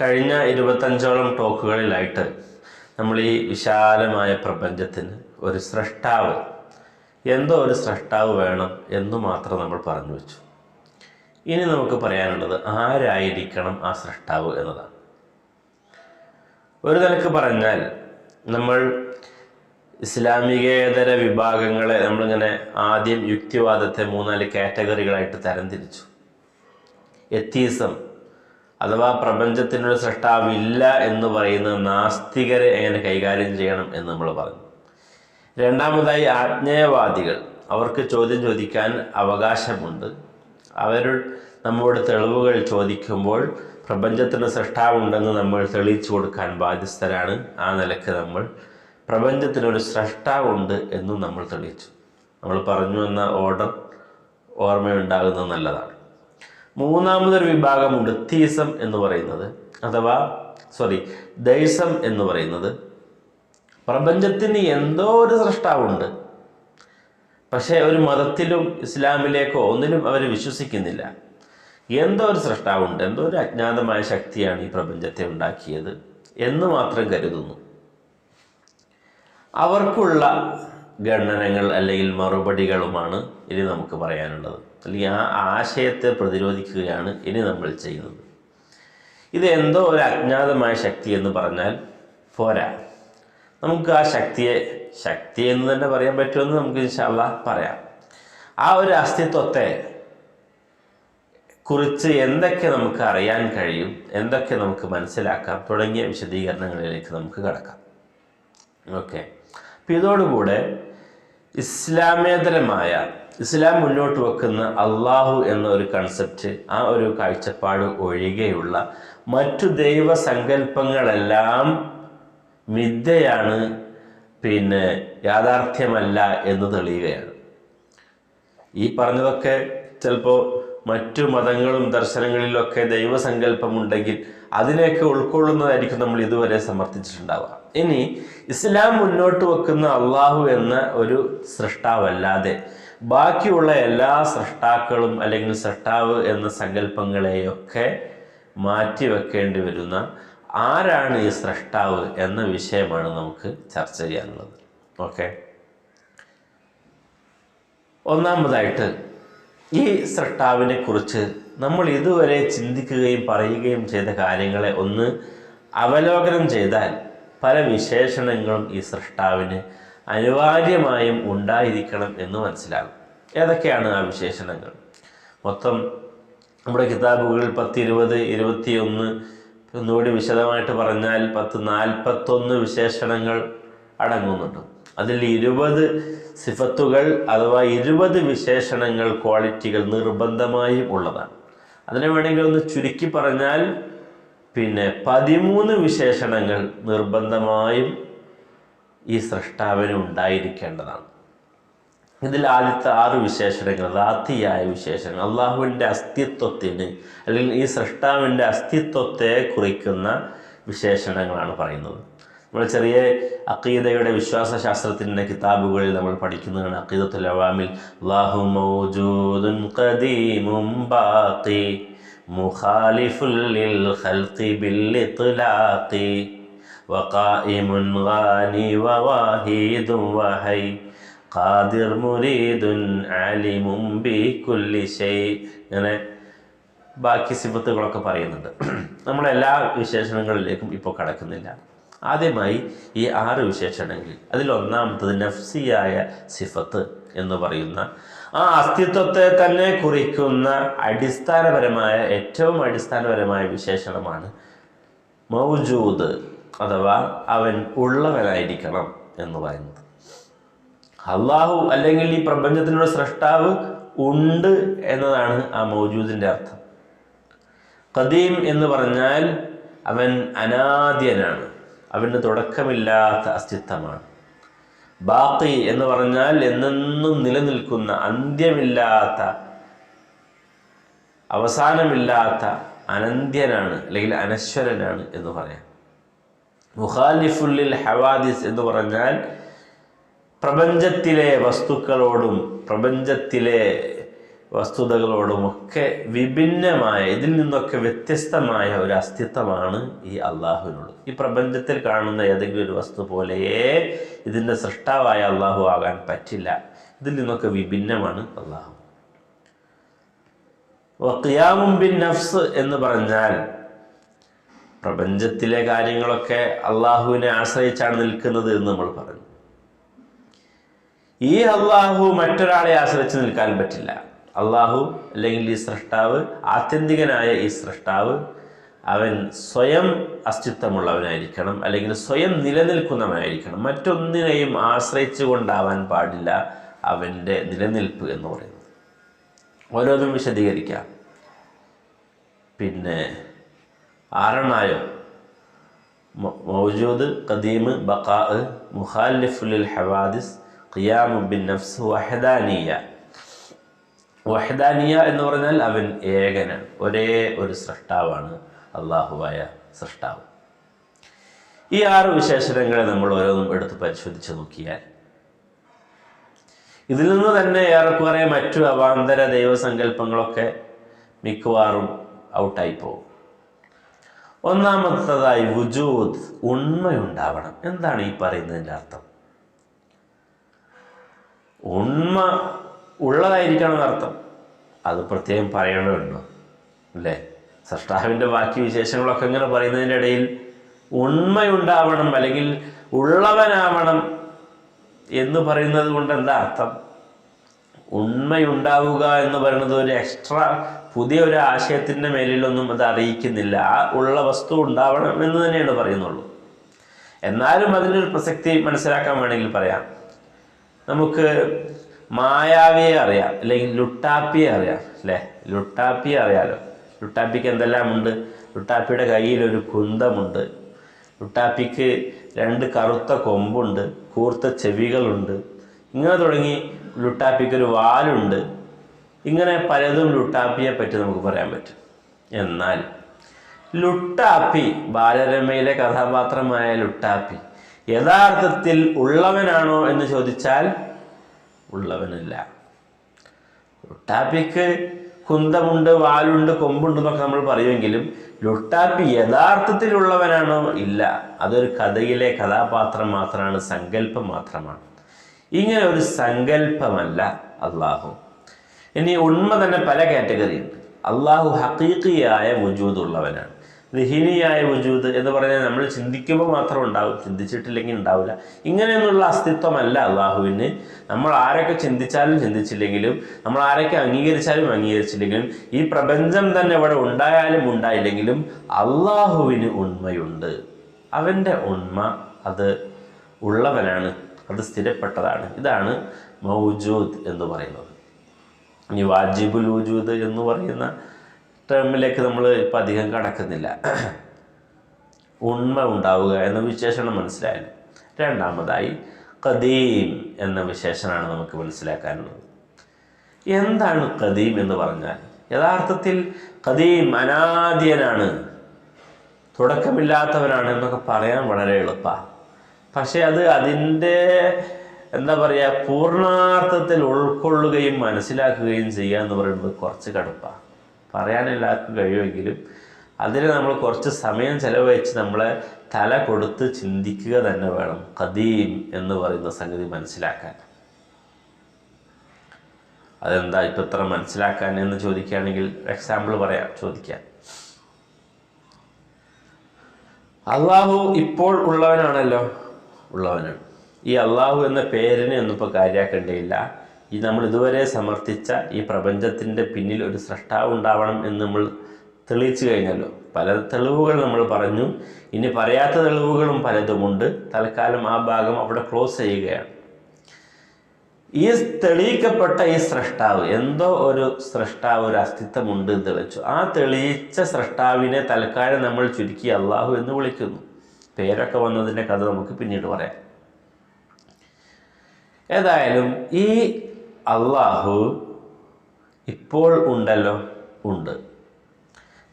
കഴിഞ്ഞ ഇരുപത്തഞ്ചോളം ടോക്കുകളിലായിട്ട് നമ്മൾ ഈ വിശാലമായ പ്രപഞ്ചത്തിന് ഒരു സൃഷ്ടാവ് എന്തോ ഒരു സൃഷ്ടാവ് വേണം എന്ന് മാത്രം നമ്മൾ പറഞ്ഞു വെച്ചു. ഇനി നമുക്ക് പറയാനുള്ളത് ആരായിരിക്കണം ആ സൃഷ്ടാവ് എന്നതാണ്. ഒരു നിലയ്ക്ക് പറഞ്ഞാൽ നമ്മൾ ഇസ്ലാമികേതര വിഭാഗങ്ങളെ നമ്മളിങ്ങനെ ആദ്യം യുക്തിവാദത്തെ മൂന്നാൽ കാറ്റഗറികളായിട്ട് തരംതിരിച്ചു. എത്തീസം അഥവാ പ്രപഞ്ചത്തിനൊരു സൃഷ്ടാവില്ല എന്ന് പറയുന്ന നാസ്തികരെ എങ്ങനെ കൈകാര്യം ചെയ്യണം എന്ന് നമ്മൾ പറഞ്ഞു. രണ്ടാമതായി ആജ്ഞേയവാദികൾ. അവർക്ക് ചോദ്യം ചോദിക്കാൻ അവകാശമുണ്ട്. അവർ നമ്മോട് തെളിവുകൾ ചോദിക്കുമ്പോൾ പ്രപഞ്ചത്തിന് സൃഷ്ടാവുണ്ടെന്ന് നമ്മൾ തെളിയിച്ചു കൊടുക്കാൻ ബാധ്യസ്ഥരാണ്. ആ നിലയ്ക്ക് നമ്മൾ പ്രപഞ്ചത്തിനൊരു സൃഷ്ടാവുണ്ട് എന്നും നമ്മൾ തെളിയിച്ചു. നമ്മൾ പറഞ്ഞു എന്ന ഓർഡർ ഓർമ്മയുണ്ടാകുന്നത് നല്ലതാണ്. മൂന്നാമതൊരു വിഭാഗമുണ്ട് തീസം എന്ന് പറയുന്നത്. അഥവാ സോറി ദൈസം എന്ന് പറയുന്നത്. പ്രപഞ്ചത്തിന് എന്തോ ഒരു സൃഷ്ടാവുണ്ട്. പക്ഷേ ഒരു മതത്തിലും ഇസ്ലാമിലേക്കോ ഒന്നിലും അവർ വിശ്വസിക്കുന്നില്ല. എന്തോ ഒരു സൃഷ്ടാവുണ്ട് എന്തോ ഒരു അജ്ഞാതമായ ശക്തിയാണ് ഈ പ്രപഞ്ചത്തെ ഉണ്ടാക്കിയത് എന്ന് മാത്രം കരുതുന്നു. അവർക്കുള്ള ഗണനങ്ങൾ അല്ലെങ്കിൽ മറുപടികളുമാണ് ഇനി നമുക്ക് പറയാനുള്ളത്. അല്ലെങ്കിൽ ആ ആശയത്തെ പ്രതിരോധിക്കുകയാണ് ഇനി നമ്മൾ ചെയ്യുന്നത്. ഇത് എന്തോ ഒരു അജ്ഞാതമായ ശക്തി എന്ന് പറഞ്ഞാൽ പോരാ. നമുക്ക് ആ ശക്തിയെ ശക്തി എന്ന് തന്നെ പറയാൻ പറ്റുമെന്ന് നമുക്ക് ഇൻഷാല്ല പറയാം. ആ ഒരു അസ്തിത്വത്തെ കുറിച്ച് എന്തൊക്കെ നമുക്ക് അറിയാൻ കഴിയും എന്തൊക്കെ നമുക്ക് മനസ്സിലാക്കാം തുടങ്ങിയ വിശദീകരണങ്ങളിലേക്ക് നമുക്ക് കടക്കാം. ഓക്കെ. അപ്പം ഇതോടുകൂടെ ഇസ്ലാമേതരമായ ഇസ്ലാം മുന്നോട്ട് വെക്കുന്ന അള്ളാഹു എന്ന ഒരു കൺസെപ്റ്റ് ആ ഒരു കാഴ്ചപ്പാട് ഒഴികെയുള്ള മറ്റു ദൈവസങ്കല്പങ്ങളെല്ലാം മിഥ്യയാണ് പിന്നെ യാഥാർത്ഥ്യമല്ല എന്ന് തെളിയുകയാണ്. ഈ പറഞ്ഞതൊക്കെ ചിലപ്പോൾ മറ്റു മതങ്ങളും ദർശനങ്ങളിലൊക്കെ ദൈവസങ്കല്പമുണ്ടെങ്കിൽ അതിനെയൊക്കെ ഉൾക്കൊള്ളുന്നതായിരിക്കും നമ്മൾ ഇതുവരെ സമർത്ഥിച്ചിട്ടുണ്ടാവുക. ഇനി ഇസ്ലാം മുന്നോട്ട് വെക്കുന്ന അള്ളാഹു എന്ന ഒരു സൃഷ്ടാവല്ലാതെ ബാക്കിയുള്ള എല്ലാ സൃഷ്ടാക്കളും അല്ലെങ്കിൽ സൃഷ്ടാവ് എന്ന സങ്കല്പങ്ങളെയൊക്കെ മാറ്റി വെക്കേണ്ടി വരുന്ന ആരാണ് ഈ സൃഷ്ടാവ് എന്ന വിഷയമാണ് നമുക്ക് ചർച്ച ചെയ്യാനുള്ളത്. ഓക്കെ? ഒന്നാമതായിട്ട് ഈ സൃഷ്ടാവിനെ കുറിച്ച് നമ്മൾ ഇതുവരെ ചിന്തിക്കുകയും പറയുകയും ചെയ്ത കാര്യങ്ങളെ ഒന്ന് അവലോകനം ചെയ്താൽ പല വിശേഷണങ്ങളും ഈ സൃഷ്ടാവിന് അനിവാര്യമായും ഉണ്ടായിരിക്കണം എന്ന് മനസ്സിലാകും. ഏതൊക്കെയാണ് ആ വിശേഷണങ്ങൾ? മൊത്തം നമ്മുടെ കിതാബുകളിൽ പത്ത് ഇരുപത് ഇരുപത്തിയൊന്ന് ഒന്നുകൂടി വിശദമായിട്ട് പറഞ്ഞാൽ പത്ത് നാൽപ്പത്തൊന്ന് വിശേഷണങ്ങൾ അടങ്ങുന്നുണ്ട്. അതിൽ ഇരുപത് സിഫത്തുകൾ അഥവാ ഇരുപത് വിശേഷണങ്ങൾ ക്വാളിറ്റികൾ നിർബന്ധമായും ഉള്ളതാണ്. അതിനെ വേണമെങ്കിൽ ഒന്ന് ചുരുക്കി പറഞ്ഞാൽ പിന്നെ പതിമൂന്ന് വിശേഷണങ്ങൾ നിർബന്ധമായും ഈ സൃഷ്ടാവിന് ഉണ്ടായിരിക്കേണ്ടതാണ്. ഇതിൽ ആദ്യത്തെ ആറ് വിശേഷണങ്ങൾ റാത്തിയായ വിശേഷണങ്ങൾ അള്ളാഹുവിന്റെ അസ്തിത്വത്തിന് അല്ലെങ്കിൽ ഈ സൃഷ്ടാവിന്റെ അസ്തിത്വത്തെ കുറിക്കുന്ന വിശേഷണങ്ങളാണ് പറയുന്നത്. നമ്മൾ ചെറിയ അക്കീദയുടെ വിശ്വാസശാസ്ത്രത്തിന്റെ കിതാബുകളിൽ നമ്മൾ പഠിക്കുന്നതാണ് അക്കീദത്തുൽ അവാമിൽ അള്ളാഹു മൗജൂദുൻ ബാഖി മുഖാലിഫുൽ ലിൽ ഖൽഖി ബാക്കി സിഫത്തുകളൊക്കെ പറയുന്നുണ്ട്. നമ്മളെല്ലാ വിശേഷണങ്ങളിലേക്കും ഇപ്പോൾ കടക്കുന്നില്ല. ആദ്യമായി ഈ ആറ് വിശേഷണങ്ങളിൽ അതിലൊന്നാമത്തത് നഫ്സിയായ സിഫത്ത് എന്ന് പറയുന്ന ആ അസ്തിത്വത്തെ തന്നെ കുറിക്കുന്ന അടിസ്ഥാനപരമായ ഏറ്റവും അടിസ്ഥാനപരമായ വിശേഷണമാണ് മൗജൂദ് അഥവാ അവൻ ഉള്ളവനായിരിക്കണം എന്ന് പറയുന്നത്. അള്ളാഹു അല്ലെങ്കിൽ ഈ പ്രപഞ്ചത്തിനുള്ള സൃഷ്ടാവ് ഉണ്ട് എന്നതാണ് ആ മൗജൂദിന്റെ അർത്ഥം. കദീം എന്ന് പറഞ്ഞാൽ അവൻ അനാദ്യനാണ്. അവന് തുടക്കമില്ലാത്ത അസ്തിത്വമാണ്. ബാക്കി എന്ന് പറഞ്ഞാൽ എന്നെന്നും നിലനിൽക്കുന്ന അന്ത്യമില്ലാത്ത അവസാനമില്ലാത്ത അനന്ത്യനാണ് അല്ലെങ്കിൽ അനശ്വരനാണ് എന്ന് പറയാം. മുഖാലിഫുല്ലിൽ ഹവാദിസ് എന്ന് പറഞ്ഞാൽ പ്രപഞ്ചത്തിലെ വസ്തുക്കളോടും പ്രപഞ്ചത്തിലെ വസ്തുതകളോടുമൊക്കെ വിഭിന്നമായ ഇതിൽ നിന്നൊക്കെ വ്യത്യസ്തമായ ഒരു അസ്തിത്വമാണ് ഈ അള്ളാഹുവിനുള്ളത്. ഈ പ്രപഞ്ചത്തിൽ കാണുന്ന ഏതെങ്കിലും ഒരു വസ്തു പോലെയേ ഇതിന്റെ സൃഷ്ടാവായ അള്ളാഹു ആകാൻ പറ്റില്ല. ഇതിൽ നിന്നൊക്കെ വിഭിന്നമാണ് അള്ളാഹു. വക്കിയാമും ബിൻ നഫ്സ് എന്ന് പറഞ്ഞാൽ പ്രപഞ്ചത്തിലെ കാര്യങ്ങളൊക്കെ അള്ളാഹുവിനെ ആശ്രയിച്ചാണ് നിൽക്കുന്നത് എന്ന് നമ്മൾ പറഞ്ഞു. ഈ അള്ളാഹു മറ്റൊരാളെ ആശ്രയിച്ച് നിൽക്കാൻ പറ്റില്ല. അള്ളാഹു അല്ലെങ്കിൽ ഈ സൃഷ്ടാവ് ആത്യന്തികനായ ഈ സൃഷ്ടാവ് അവൻ സ്വയം അസ്തിത്വമുള്ളവനായിരിക്കണം അല്ലെങ്കിൽ സ്വയം നിലനിൽക്കുന്നവനായിരിക്കണം. മറ്റൊന്നിനെയും ആശ്രയിച്ചു കൊണ്ടാവാൻ പാടില്ല അവന്റെ നിലനിൽപ്പ് എന്ന് പറയുന്നത്. ഓരോന്നും വിശദീകരിക്കാം. പിന്നെ ആറണായോ മൗജൂദ് കദീമ് ബക്കാ മുഖാലിഫുൽ ഹവാദിസ് ഖിയാമുബിൻ നഫ്സ് വഹദാനിയ. വഹദാനിയ എന്ന് പറഞ്ഞാൽ അവൻ ഏകനാണ്. ഒരേ ഒരു സൃഷ്ടാവാണ് അള്ളാഹുവായ സൃഷ്ടാവ്. ഈ ആറ് വിശേഷണങ്ങളെ നമ്മൾ ഓരോന്നും എടുത്ത് പരിശോധിച്ച് നോക്കിയാൽ ഇതിൽ നിന്ന് തന്നെ ഏറെക്കുറെ മറ്റു അവാന്തര ദൈവസങ്കല്പങ്ങളൊക്കെ മിക്കവാറും ഔട്ടായി പോകും. ഒന്നാമത്തതായി വുജൂദ് ഉണ്മയുണ്ടാവണം. എന്താണ് ഈ പറയുന്നതിന്റെ അർത്ഥം? ഉണ്മ ഉള്ളതായിരിക്കണം എന്നർത്ഥം അത് പ്രത്യേകം പറയണമുണ്ടോ അല്ലേ? സൃഷ്ടാവിന്റെ ബാക്കി വിശേഷങ്ങളൊക്കെ ഇങ്ങനെ പറയുന്നതിന്റെ ഇടയിൽ ഉണ്മയുണ്ടാവണം അല്ലെങ്കിൽ ഉള്ളവനാവണം എന്ന് പറയുന്നത് കൊണ്ട് എന്താ അർത്ഥം? ഉണ്മയുണ്ടാവുക എന്ന് പറയുന്നത് ഒരു എക്സ്ട്രാ പുതിയ ഒരു ആശയത്തിന്റെ മേലിലൊന്നും അത് അറിയിക്കുന്നില്ല. ആ ഉള്ള വസ്തു ഉണ്ടാവണം എന്ന് തന്നെയാണ് പറയുന്നുള്ളൂ. എന്നാലും അതിനൊരു പ്രസക്തി മനസ്സിലാക്കാൻ വേണമെങ്കിൽ പറയാം. നമുക്ക് മായാവിയെ അറിയാം അല്ലെങ്കിൽ ലുട്ടാപ്പിയെ അറിയാം അല്ലേ? ലുട്ടാപ്പിയെ അറിയാലോ. ലുട്ടാപ്പിക്ക് എന്തെല്ലാം ഉണ്ട്? ലുട്ടാപ്പിയുടെ കയ്യിൽ ഒരു കുന്തമുണ്ട്. ലുട്ടാപ്പിക്ക് രണ്ട് കറുത്ത കൊമ്പുണ്ട് കൂർത്ത ചെവികളുണ്ട്. ഇങ്ങനെ തുടങ്ങി ലുട്ടാപ്പിക്ക് ഒരു വാലുണ്ട്. ഇങ്ങനെ പലതും ലുട്ടാപ്പിയെ പറ്റി നമുക്ക് പറയാൻ പറ്റും. എന്നാൽ ലുട്ടാപ്പി ബാലരമയിലെ കഥാപാത്രമായ ലുട്ടാപ്പി യഥാർത്ഥത്തിൽ ഉള്ളവനാണോ എന്ന് ചോദിച്ചാൽ ഉള്ളവനല്ല. ലുട്ടാപ്പിക്ക് കുന്തമുണ്ട് വാലുണ്ട് കൊമ്പുണ്ട് എന്നൊക്കെ നമ്മൾ പറയുമെങ്കിലും ലുട്ടാപ്പി യഥാർത്ഥത്തിലുള്ളവനാണോ? ഇല്ല. അതൊരു കഥയിലെ കഥാപാത്രം മാത്രമാണ് സങ്കല്പം മാത്രമാണ്. ഇങ്ങനെ ഒരു സങ്കല്പമല്ല അള്ളാഹു ഇനി ഉണ്മ തന്നെ പല കാറ്റഗറി ഉണ്ട് അള്ളാഹു ഹക്കീക്കിയായ വജൂദുള്ളവനാണ് ദിഹിനിയായ വജൂദ് എന്ന് പറഞ്ഞാൽ നമ്മൾ ചിന്തിക്കുമ്പോൾ മാത്രം ഉണ്ടാവും ചിന്തിച്ചിട്ടില്ലെങ്കിൽ ഉണ്ടാവില്ല. ഇങ്ങനെയൊന്നുള്ള അസ്തിത്വമല്ല അള്ളാഹുവിന്. നമ്മൾ ആരൊക്കെ ചിന്തിച്ചാലും ചിന്തിച്ചില്ലെങ്കിലും നമ്മൾ ആരൊക്കെ അംഗീകരിച്ചാലും അംഗീകരിച്ചില്ലെങ്കിലും ഈ പ്രപഞ്ചം തന്നെ ഇവിടെ ഉണ്ടായാലും ഉണ്ടായില്ലെങ്കിലും അള്ളാഹുവിന് ഉണ്മയുണ്ട്. അവന്റെ ഉണ്മ അത് ഉള്ളവനാണ് അത് സ്ഥിരപ്പെട്ടതാണ്. ഇതാണ് മൗജൂദ് എന്ന് പറയുന്നത്. ഇനി വാജിബുൽ വജൂദ് എന്ന് പറയുന്ന ടേമിലേക്ക് നമ്മൾ ഇപ്പം അധികം കടക്കുന്നില്ല. ഉണ്മ ഉണ്ടാവുക എന്ന വിശേഷണം മനസ്സിലായാലും രണ്ടാമതായി കദീം എന്ന വിശേഷണമാണ് നമുക്ക് മനസ്സിലാക്കാനുള്ളത്. എന്താണ് കദീം എന്ന് പറഞ്ഞാൽ? യഥാർത്ഥത്തിൽ കദീം അനാദ്യനാണ്. തുടക്കമില്ലാത്തവനാണ് എന്നൊക്കെ പറയാൻ വളരെ എളുപ്പമാണ് പക്ഷേ അത് അതിന്റെ എന്താ പറയുക പൂർണാർത്ഥത്തിൽ ഉൾക്കൊള്ളുകയും മനസ്സിലാക്കുകയും ചെയ്യുക എന്ന് പറയുന്നത് കുറച്ച് കടുപ്പാണ് പറയാൻ കഴിയുമെങ്കിലും അതിന് നമ്മൾ കുറച്ച് സമയം ചിലവഴിച്ച് നമ്മളെ തല കൊടുത്ത് ചിന്തിക്കുക തന്നെ വേണം. കദീം എന്ന് പറയുന്ന സംഗതി മനസ്സിലാക്കാൻ. അതെന്താ ഇപ്പം ഇത്ര മനസ്സിലാക്കാൻ എന്ന് ചോദിക്കുകയാണെങ്കിൽ എക്സാമ്പിൾ പറയാം ചോദിക്കാം. അള്ളാഹു ഇപ്പോൾ ഉള്ളവനാണല്ലോ. ഉള്ളവനാണ്. ഈ അള്ളാഹു എന്ന പേരിനെ ഒന്നും ഇപ്പോൾ കാര്യമാക്കേണ്ടതില്ല ഈ നമ്മൾ ഇതുവരെ സമർത്ഥിച്ച ഈ പ്രപഞ്ചത്തിന്റെ പിന്നിൽ ഒരു സൃഷ്ടാവ് ഉണ്ടാവണം എന്ന് നമ്മൾ തെളിയിച്ചു കഴിഞ്ഞല്ലോ. പല തെളിവുകൾ നമ്മൾ പറഞ്ഞു. ഇനി പറയാത്ത തെളിവുകളും പലതുമുണ്ട്. തൽക്കാലം ആ ഭാഗം അവിടെ ക്ലോസ് ചെയ്യുകയാണ്. ഈ തെളിയിക്കപ്പെട്ട ഈ സൃഷ്ടാവ് എന്തോ ഒരു സൃഷ്ടാവ് ഒരു അസ്തിത്വമുണ്ട് എന്ന് തെളിച്ചു ആ തെളിയിച്ച സൃഷ്ടാവിനെ തൽക്കാലം നമ്മൾ ചുരുക്കി അള്ളാഹു എന്ന് വിളിക്കുന്നു. പേരൊക്കെ വന്നതിന്റെ കഥ നമുക്ക് പിന്നീട് പറയാം. ഏതായാലും ഈ അള്ളാഹു ഇപ്പോൾ ഉണ്ടല്ലോ ഉണ്ട്.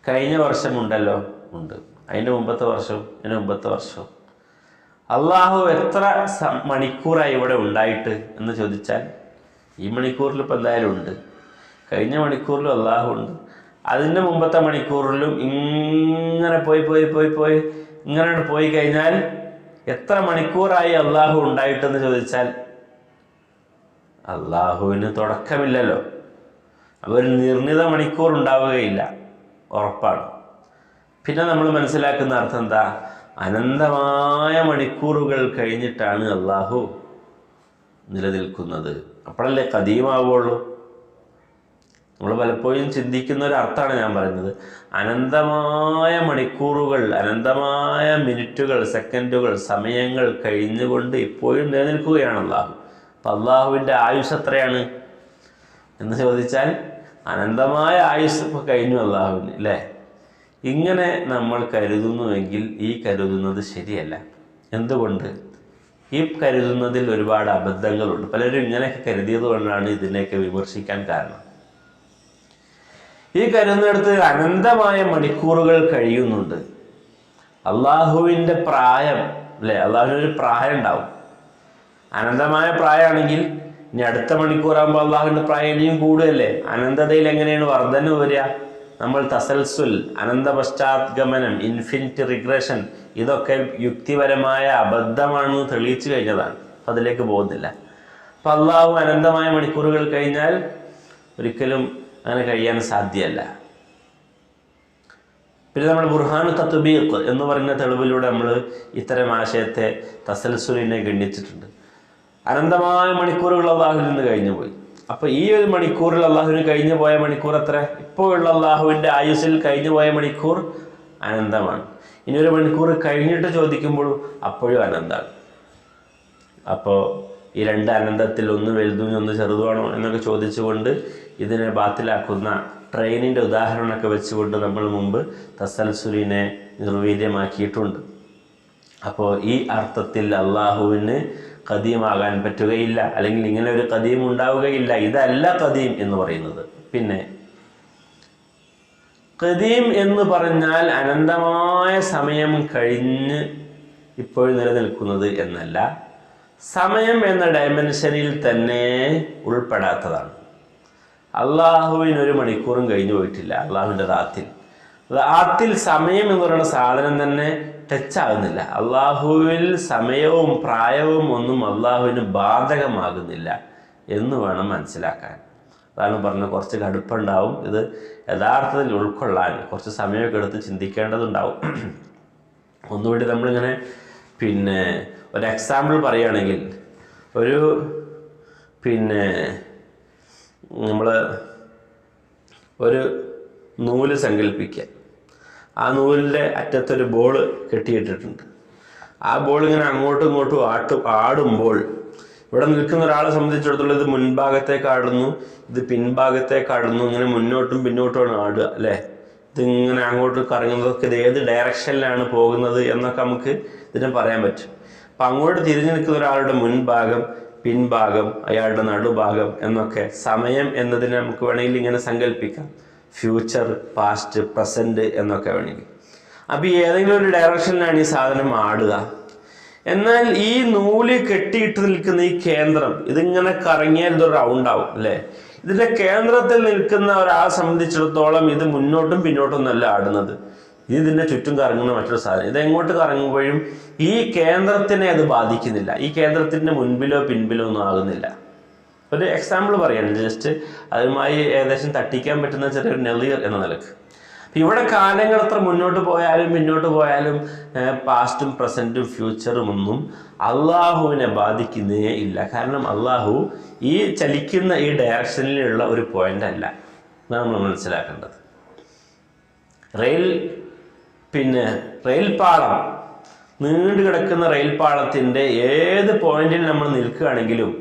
കഴിഞ്ഞ വർഷം ഉണ്ടല്ലോ ഉണ്ട്. അതിന്റെ മുമ്പത്തെ വർഷവും അതിന്റെ മുമ്പത്തെ വർഷവും. അള്ളാഹു എത്ര മണിക്കൂറായി ഇവിടെ ഉണ്ടായിട്ട് എന്ന് ചോദിച്ചാൽ ഈ മണിക്കൂറിൽ ഇപ്പം എന്തായാലും ഉണ്ട്. കഴിഞ്ഞ മണിക്കൂറിലും അള്ളാഹു ഉണ്ട്. അതിന്റെ മുമ്പത്തെ മണിക്കൂറിലും ഇങ്ങനെ പോയി പോയി പോയി പോയി ഇങ്ങനെ പോയി കഴിഞ്ഞാൽ എത്ര മണിക്കൂറായി അള്ളാഹു ഉണ്ടായിട്ടെന്ന് ചോദിച്ചാൽ അള്ളാഹുവിന് തുടക്കമില്ലല്ലോ. അപ്പോൾ ഒരു നിർണിത മണിക്കൂർ ഉണ്ടാവുകയില്ല. ഉറപ്പാണ്. പിന്നെ നമ്മൾ മനസ്സിലാക്കുന്ന അർത്ഥം എന്താ? അനന്തമായ മണിക്കൂറുകൾ കഴിഞ്ഞിട്ടാണ് അള്ളാഹു നിലനിൽക്കുന്നത്. അപ്പോഴല്ലേ കദീമാവുള്ളൂ നമ്മൾ പലപ്പോഴും ചിന്തിക്കുന്ന ഒരു അർത്ഥമാണ് ഞാൻ പറയുന്നത്. അനന്തമായ മണിക്കൂറുകൾ അനന്തമായ മിനിറ്റുകൾ സെക്കൻഡുകൾ സമയങ്ങൾ കഴിഞ്ഞുകൊണ്ട് ഇപ്പോഴും നിലനിൽക്കുകയാണ് അള്ളാഹു അപ്പം അള്ളാഹുവിന്റെ ആയുസ് എത്രയാണ്? എന്ന് ചോദിച്ചാൽ അനന്തമായ ആയുസ് ഇപ്പോൾ കഴിഞ്ഞു അള്ളാഹുവിന് അല്ലേ? ഇങ്ങനെ നമ്മൾ കരുതുന്നുവെങ്കിൽ ഈ കരുതുന്നത് ശരിയല്ല. എന്തുകൊണ്ട്? ഈ കരുതുന്നതിൽ ഒരുപാട് അബദ്ധങ്ങളുണ്ട്. പലരും ഇങ്ങനെയൊക്കെ കരുതിയത് കൊണ്ടാണ് ഇതിനെയൊക്കെ വിമർശിക്കാൻ കാരണം. ഈ കരുതുന്നിടത്ത് അനന്തമായ മണിക്കൂറുകൾ കഴിയുന്നുണ്ട്. അള്ളാഹുവിന്റെ പ്രായം അല്ലേ? അള്ളാഹുവിനൊരു പ്രായം ഉണ്ടാവും അനന്തമായ പ്രായമാണെങ്കിൽ ഇനി അടുത്ത മണിക്കൂറാകുമ്പോൾ അള്ളാഹുവിന്റെ പ്രായം ഇനിയും കൂടുകയല്ലേ? അനന്തതയിൽ എങ്ങനെയാണ് വർധന വരിക? നമ്മൾ തസൽസുൽ അനന്ത പശ്ചാത്ഗമനം ഇൻഫിനിറ്റ് റിഗ്രഷൻ ഇതൊക്കെ യുക്തിപരമായ അബദ്ധമാണെന്ന് തെളിയിച്ചു കഴിഞ്ഞതാണ്. അതിലേക്ക് പോകുന്നില്ല. അപ്പം അള്ളാഹു അനന്തമായ മണിക്കൂറുകൾ കഴിഞ്ഞാൽ ഒരിക്കലും അങ്ങനെ കഴിയാൻ സാധ്യമല്ല. പിന്നെ നമ്മൾ ബുർഹാനു തത്ബീഖ് എന്ന് പറയുന്ന തെളിവിലൂടെ നമ്മൾ ഇത്തരം ആശയത്തെ തസൽസുലിനെ ഗണ്ണിച്ചിട്ടുണ്ട് അനന്തമായ മണിക്കൂറുകൾ അള്ളാഹുവിൽ നിന്ന് കഴിഞ്ഞു പോയി. അപ്പൊ ഈ ഒരു മണിക്കൂറിൽ അള്ളാഹുവിന് കഴിഞ്ഞു പോയ മണിക്കൂർ എത്ര? ഇപ്പോഴുള്ള അള്ളാഹുവിന്റെ ആയുസ്സിൽ കഴിഞ്ഞു പോയ മണിക്കൂർ അനന്തമാണ്. ഇനി ഒരു മണിക്കൂർ കഴിഞ്ഞിട്ട് ചോദിക്കുമ്പോൾ അപ്പോഴും അനന്തമാണ് അപ്പോൾ ഈ രണ്ട് അനന്തത്തിൽ ഒന്ന് വലുതും ഒന്ന് ചെറുതുമാണോ എന്നൊക്കെ ചോദിച്ചുകൊണ്ട് ഇതിനെ ബാത്തിലാക്കുന്ന ട്രെയിനിന്റെ ഉദാഹരണമൊക്കെ വെച്ചുകൊണ്ട് നമ്മൾ മുമ്പ് തസൽസുലിനെ നിർവീര്യമാക്കിയിട്ടുണ്ട്. അപ്പോൾ ഈ അർത്ഥത്തിൽ അള്ളാഹുവിന് കദീമാകാൻ പറ്റുകയില്ല അല്ലെങ്കിൽ ഇങ്ങനെ ഒരു കദീം ഉണ്ടാവുകയില്ല. ഇതല്ല കദീം എന്ന് പറയുന്നത്. പിന്നെ കദീം എന്ന് പറഞ്ഞാൽ അനന്തമായ സമയം കഴിഞ്ഞ് ഇപ്പോൾ നിലനിൽക്കുന്നത് എന്നല്ല സമയം എന്ന ഡയമെൻഷനിൽ തന്നെ ഉൾപ്പെടാത്തതാണ്. അള്ളാഹുവിന് ഒരു മണിക്കൂറും കഴിഞ്ഞു പോയിട്ടില്ല അള്ളാഹുവിന്റെ റാത്തിൽ. റാത്തിൽ സമയം എന്ന് പറയുന്ന സാധനം തന്നെ ടച്ച് ആകുന്നില്ല അള്ളാഹുവിൽ സമയവും പ്രായവും ഒന്നും അള്ളാഹുവിന് ബാധകമാകുന്നില്ല എന്ന് വേണം മനസ്സിലാക്കാൻ. അതാണ് പറഞ്ഞ കുറച്ച് കടുപ്പുണ്ടാവും. ഇത് യഥാർത്ഥത്തിൽ ഉൾക്കൊള്ളാൻ കുറച്ച് സമയമൊക്കെ എടുത്ത് ചിന്തിക്കേണ്ടതുണ്ടാവും. ഒന്നുകൂടി നമ്മളിങ്ങനെ പിന്നെ ഒരു എക്സാമ്പിൾ പറയുകയാണെങ്കിൽ ഒരു പിന്നെ നമ്മൾ ഒരു നൂൽ സങ്കല്പിക്കുക ആ നൂലിന്റെ അറ്റത്തൊരു ബോൾ കെട്ടിയിട്ടിട്ടുണ്ട്. ആ ബോൾ ഇങ്ങനെ അങ്ങോട്ടും ഇങ്ങോട്ടും ആട്ട് ആടുമ്പോൾ ഇവിടെ നിൽക്കുന്ന ഒരാളെ സംബന്ധിച്ചിടത്തോളം ഇത് മുൻഭാഗത്തേക്ക് ആടുന്നു ഇത് പിൻഭാഗത്തേക്ക് ആടുന്നു ഇങ്ങനെ മുന്നോട്ടും പിന്നോട്ടുമാണ് ആടുക അല്ലേ? ഇതിങ്ങനെ അങ്ങോട്ട് കറങ്ങുന്നതൊക്കെ ഇത് ഏത് ഡയറക്ഷനിലാണ് പോകുന്നത് എന്നൊക്കെ നമുക്ക് ഇതിനെ പറയാൻ പറ്റും. അപ്പം അങ്ങോട്ട് തിരിഞ്ഞു നിൽക്കുന്ന ഒരാളുടെ മുൻഭാഗം പിൻഭാഗം അയാളുടെ നടുഭാഗം എന്നൊക്കെ സമയം എന്നതിനെ നമുക്ക് വേണമെങ്കിൽ ഇങ്ങനെ സങ്കല്പിക്കാം. ഫ്യൂച്ചർ പാസ്റ്റ് പ്രസന്റ് എന്നൊക്കെ വേണമെങ്കിൽ. അപ്പോൾ ഈ ഏതെങ്കിലും ഒരു ഡയറക്ഷനിലാണ് ഈ സാധനം ആടുക. എന്നാൽ ഈ നൂൽ കെട്ടിയിട്ട് നിൽക്കുന്ന ഈ കേന്ദ്രം ഇതിങ്ങനെ കറങ്ങിയാൽ ഇതൊരു റൗണ്ട് ആവും അല്ലേ? ഇതിന്റെ കേന്ദ്രത്തിൽ നിൽക്കുന്ന ഒരാളെ സംബന്ധിച്ചിടത്തോളം ഇത് മുന്നോട്ടും പിന്നോട്ടും ഒന്നല്ല ആടുന്നത്. ഇത് ഇതിന്റെ ചുറ്റും കറങ്ങുന്ന മറ്റൊരു സാധനം. ഇത് എങ്ങോട്ട് കറങ്ങുമ്പോഴും ഈ കേന്ദ്രത്തിനെ അത് ബാധിക്കുന്നില്ല. ഈ കേന്ദ്രത്തിന്റെ മുൻപിലോ പിൻപിലോ ഒന്നും ആകുന്നില്ല. ഒരു എക്സാമ്പിൾ പറയാണ് ജസ്റ്റ് അതുമായി ഏകദേശം തട്ടിക്കാൻ പറ്റുന്ന ചെറിയൊരു നെളിയർ എന്ന നിലയ്ക്ക്. ഇവിടെ കാലങ്ങൾ എത്ര മുന്നോട്ട് പോയാലും പിന്നോട്ട് പോയാലും പാസ്റ്റും പ്രസന്റും ഫ്യൂച്ചറും ഒന്നും അള്ളാഹുവിനെ ബാധിക്കുന്നേ ഇല്ല. കാരണം അള്ളാഹു ഈ ചലിക്കുന്ന ഈ ഡയറക്ഷനിലുള്ള ഒരു പോയിന്റ് അല്ല. എന്നാണ് നമ്മൾ മനസ്സിലാക്കേണ്ടത്. റെയിൽ പിന്നെ റെയിൽ പാളം നീണ്ടു കിടക്കുന്ന റെയിൽ പാളത്തിന്റെ ഏത് പോയിന്റിൽ നമ്മൾ നിൽക്കുകയാണെങ്കിലും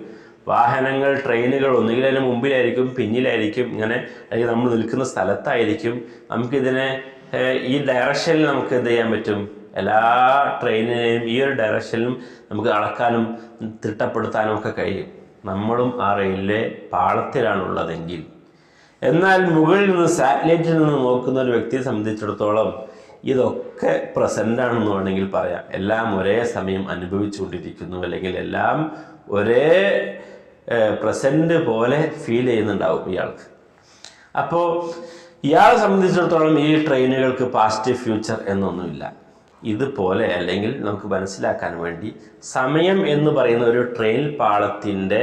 വാഹനങ്ങൾ ട്രെയിനുകൾ ഒന്നുകിൽ അതിന് മുമ്പിലായിരിക്കും പിന്നിലായിരിക്കും ഇങ്ങനെ അല്ലെങ്കിൽ നമ്മൾ നിൽക്കുന്ന സ്ഥലത്തായിരിക്കും. നമുക്കിതിനെ ഈ ഡയറക്ഷനിൽ നമുക്ക് എന്ത് ചെയ്യാൻ പറ്റും? എല്ലാ ട്രെയിനിനെയും ഈ ഒരു ഡയറക്ഷനിലും നമുക്ക് അളക്കാനും തിട്ടപ്പെടുത്താനും ഒക്കെ കഴിയും. നമ്മളും ആ റെയിലിലെ പാളത്തിലാണുള്ളതെങ്കിൽ. എന്നാൽ മുകളിൽ നിന്ന് സാറ്റലൈറ്റിൽ നിന്ന് നോക്കുന്ന ഒരു വ്യക്തിയെ സംബന്ധിച്ചിടത്തോളം ഇതൊക്കെ പ്രസന്റ് ആണെന്ന് വേണമെങ്കിൽ പറയാം. എല്ലാം ഒരേ സമയം അനുഭവിച്ചുകൊണ്ടിരിക്കുന്നു. അല്ലെങ്കിൽ എല്ലാം ഒരേ പ്രസന്റ് പോലെ ഫീൽ ചെയ്യുന്നുണ്ടാവും ഇയാൾക്ക്. അപ്പോൾ ഇയാളെ സംബന്ധിച്ചിടത്തോളം ഈ ട്രെയിനുകൾക്ക് പാസ്റ്റ് ഫ്യൂച്ചർ എന്നൊന്നുമില്ല. ഇതുപോലെ അല്ലെങ്കിൽ നമുക്ക് മനസ്സിലാക്കാൻ വേണ്ടി സമയം എന്ന് പറയുന്ന ഒരു ട്രെയിൻ പാളത്തിന്റെ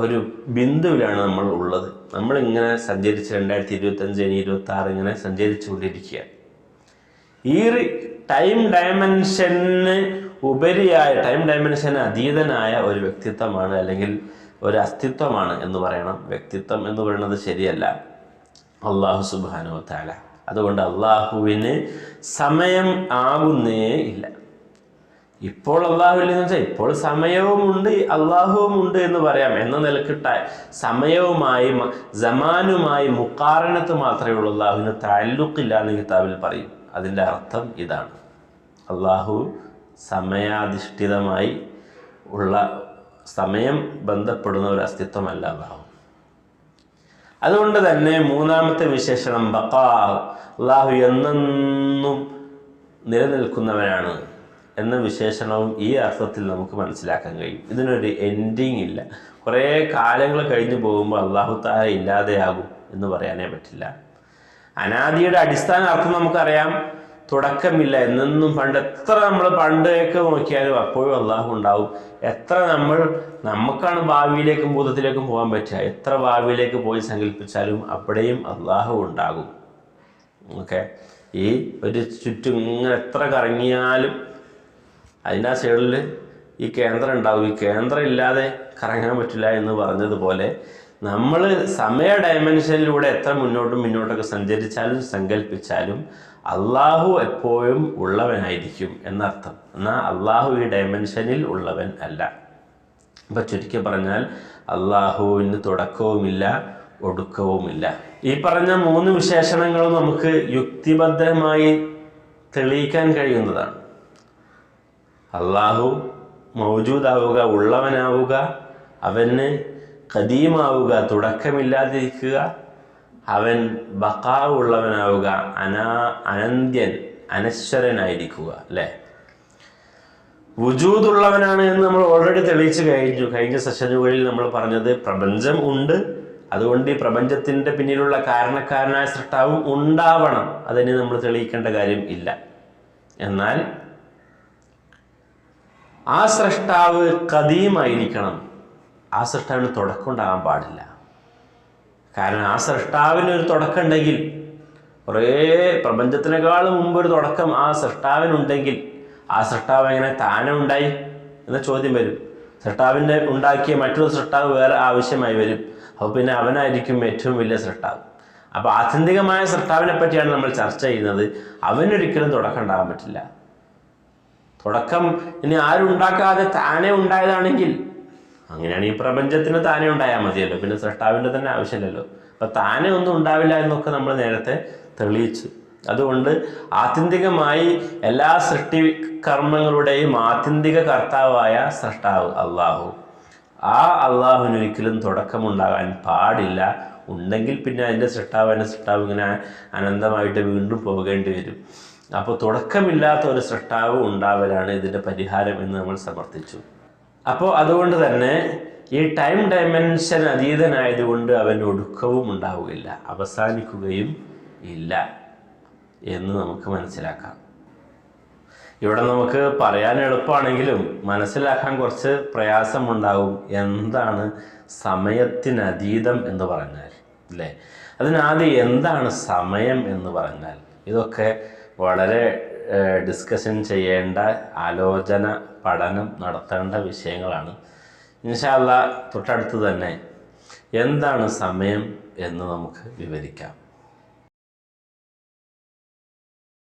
ഒരു ബിന്ദുവിലാണ് നമ്മൾ ഉള്ളത്. നമ്മളിങ്ങനെ സഞ്ചരിച്ച് രണ്ടായിരത്തി ഇരുപത്തഞ്ച് ഇനി ഇരുപത്തി ആറ് ഇങ്ങനെ സഞ്ചരിച്ചുകൊണ്ടിരിക്കുക ഈ ടൈം ഡയമെൻഷന് ഉപരിയായ ടൈം ഡയമെൻഷന് അതീതനായ ഒരു വ്യക്തിത്വമാണ് അല്ലെങ്കിൽ ഒരു അസ്തിത്വമാണ് എന്ന് പറയണം. വ്യക്തിത്വം എന്ന് പറയുന്നത് ശരിയല്ല. അള്ളാഹു സുബാനോ താല അതുകൊണ്ട് അള്ളാഹുവിന് സമയം ആകുന്നേ ഇല്ല. ഇപ്പോൾ അള്ളാഹുവില്ലെന്ന് വെച്ചാൽ ഇപ്പോൾ സമയവുമുണ്ട് അള്ളാഹുവും ഉണ്ട് എന്ന് പറയാം. എന്ന നിലക്കിട്ട സമയവുമായി ജമാനുമായി മുക്കാരണത്ത് മാത്രമേ ഉള്ളൂ. അള്ളാഹുവിന് താല്ലുക്കില്ല എന്ന് കിതാബിൽ പറയും. അതിന്റെ അർത്ഥം ഇതാണ്. അള്ളാഹു സമയാധിഷ്ഠിതമായി ഉള്ള സമയം ബന്ധപ്പെടുന്ന ഒരു അസ്തിത്വമല്ല അള്ളാഹു. അതുകൊണ്ട് തന്നെ മൂന്നാമത്തെ വിശേഷണം ബക്കാ അള്ളാഹു എന്നെന്നും നിലനിൽക്കുന്നവനാണ് എന്ന വിശേഷണവും ഈ അർത്ഥത്തിൽ നമുക്ക് മനസ്സിലാക്കാൻ കഴിയും. ഇതിനൊരു എൻഡിങ് ഇല്ല. കുറേ കാലങ്ങൾ കഴിഞ്ഞു പോകുമ്പോൾ അള്ളാഹു താര ഇല്ലാതെയാകും എന്ന് പറയാനേ പറ്റില്ല. അനാദിയുടെ അടിസ്ഥാന അർത്ഥം നമുക്കറിയാം. തുടക്കമില്ല. എന്നെന്നും പണ്ട് എത്ര നമ്മൾ പണ്ടൊക്കെ നോക്കിയാലും അപ്പോഴും അള്ളാഹു ഉണ്ടാവും. എത്ര നമ്മൾ നമുക്കാണ് ഭാവിയിലേക്കും ഭൂതത്തിലേക്കും പോകാൻ പറ്റുക. എത്ര ഭാവിയിലേക്ക് പോയി സങ്കല്പിച്ചാലും അവിടെയും അള്ളാഹു ഉണ്ടാകും. ഓക്കെ? ഈ ഒരു ചുറ്റും ഇങ്ങനെ എത്ര കറങ്ങിയാലും അതിന്റെ ആ സൈഡിൽ ഈ കേന്ദ്രം ഉണ്ടാവും. ഈ കേന്ദ്രം ഇല്ലാതെ കറങ്ങാൻ പറ്റില്ല എന്ന് പറഞ്ഞതുപോലെ നമ്മൾ സമയ ഡയമെൻഷനിലൂടെ എത്ര മുന്നോട്ടും മുന്നോട്ടൊക്കെ സഞ്ചരിച്ചാലും സങ്കല്പിച്ചാലും അള്ളാഹു എപ്പോഴും ഉള്ളവനായിരിക്കും എന്നർത്ഥം. എന്നാൽ അള്ളാഹു ഈ ഡയമെൻഷനിൽ ഉള്ളവൻ അല്ല. അപ്പം ചുരുക്കി പറഞ്ഞാൽ അള്ളാഹുവിന് തുടക്കവുമില്ല ഒടുക്കവുമില്ല. ഈ പറഞ്ഞ മൂന്ന് വിശേഷണങ്ങളും നമുക്ക് യുക്തിബദ്ധമായി തെളിയിക്കാൻ കഴിയുന്നതാണ്. അള്ളാഹു മൗജൂദാവുക ഉള്ളവനാവുക അവന് കദീമാവുക തുടക്കമില്ലാതിരിക്കുക അവൻ ബക്കാവുള്ളവനാവുക അനാ അനന്ത്യൻ അനശ്വരനായിരിക്കുക അല്ലേ? വുജൂദുള്ളവനാണ് എന്ന് നമ്മൾ ഓൾറെഡി തെളിയിച്ചു കഴിഞ്ഞു. കഴിഞ്ഞ സെഷനുകളിൽ നമ്മൾ പറഞ്ഞത് പ്രപഞ്ചം ഉണ്ട്. അതുകൊണ്ട് ഈ പ്രപഞ്ചത്തിന്റെ പിന്നിലുള്ള കാരണക്കാരനായ സൃഷ്ടാവും ഉണ്ടാവണം. അതിന് നമ്മൾ തെളിയിക്കേണ്ട കാര്യം ഇല്ല. എന്നാൽ ആ സൃഷ്ടാവ് കദീമായിരിക്കണം ആ സൃഷ്ടാവിന് തുടക്കം ഉണ്ടാകാൻ പാടില്ല. കാരണം ആ സൃഷ്ടാവിന് ഒരു തുടക്കം ഉണ്ടെങ്കിൽ കുറേ പ്രപഞ്ചത്തിനേക്കാൾ മുമ്പ് ഒരു തുടക്കം ആ സൃഷ്ടാവിനുണ്ടെങ്കിൽ ആ സൃഷ്ടാവ് എങ്ങനെ താനെ ഉണ്ടായി എന്ന ചോദ്യം വരും. സൃഷ്ടാവിന്റെ ഉണ്ടാക്കിയ മറ്റൊരു സൃഷ്ടാവ് വേറെ ആവശ്യമായി വരും. അപ്പോൾ പിന്നെ അവനായിരിക്കും ഏറ്റവും വലിയ സൃഷ്ടാവ്. അപ്പോൾ ആത്യന്തികമായ സൃഷ്ടാവിനെ പറ്റിയാണ് നമ്മൾ ചർച്ച ചെയ്യുന്നത്. അവനൊരിക്കലും തുടക്കം ഉണ്ടാകാൻ പറ്റില്ല. തുടക്കം ഇനി ആരും ഉണ്ടാക്കാതെ താനെ ഉണ്ടായതാണെങ്കിൽ അങ്ങനെയാണ് ഈ പ്രപഞ്ചത്തിന് താനെ ഉണ്ടായാൽ മതിയല്ലോ. പിന്നെ സൃഷ്ടാവിന്റെ തന്നെ ആവശ്യമില്ലല്ലോ. അപ്പം താനെ ഒന്നും ഉണ്ടാവില്ല എന്നൊക്കെ നമ്മൾ നേരത്തെ തെളിയിച്ചു. അതുകൊണ്ട് ആത്യന്തികമായി എല്ലാ സൃഷ്ടി കർമ്മങ്ങളുടെയും ആത്യന്തിക കർത്താവായ സൃഷ്ടാവ് അള്ളാഹു. ആ അള്ളാഹുവിന് ഒരിക്കലും തുടക്കമുണ്ടാകാൻ പാടില്ല. ഉണ്ടെങ്കിൽ പിന്നെ അതിന്റെ സൃഷ്ടാവ് അതിന്റെ സൃഷ്ടാവ് ഇങ്ങനെ അനന്തമായിട്ട് വീണ്ടും പോകേണ്ടി വരും. അപ്പോൾ തുടക്കമില്ലാത്ത ഒരു സൃഷ്ടാവ് ഉണ്ടാവലാണ് ഇതിന്റെ പരിഹാരം എന്ന് നമ്മൾ സമർത്ഥിച്ചു. അപ്പോൾ അതുകൊണ്ട് തന്നെ ഈ ടൈം ഡയമെൻഷൻ അതീതനായതുകൊണ്ട് അവൻ ഒടുക്കവും ഉണ്ടാവുകയില്ല അവസാനിക്കുകയും ഇല്ല എന്ന് നമുക്ക് മനസ്സിലാക്കാം. ഇവിടെ നമുക്ക് പറയാൻ എളുപ്പമാണെങ്കിലും മനസ്സിലാക്കാൻ കുറച്ച് പ്രയാസമുണ്ടാവും എന്താണ് സമയത്തിനതീതം എന്ന് പറഞ്ഞാൽ അല്ലേ? അതിനാദ്യം എന്താണ് സമയം എന്ന് പറഞ്ഞാൽ ഇതൊക്കെ വളരെ ഡിസ്കഷൻ ചെയ്യേണ്ട ആലോചന പഠനം നടത്തേണ്ട വിഷയങ്ങളാണ്. ഇൻഷാല്ല തൊട്ടടുത്ത് തന്നെ എന്താണ് സമയം എന്ന് നമുക്ക് വിവരിക്കാം.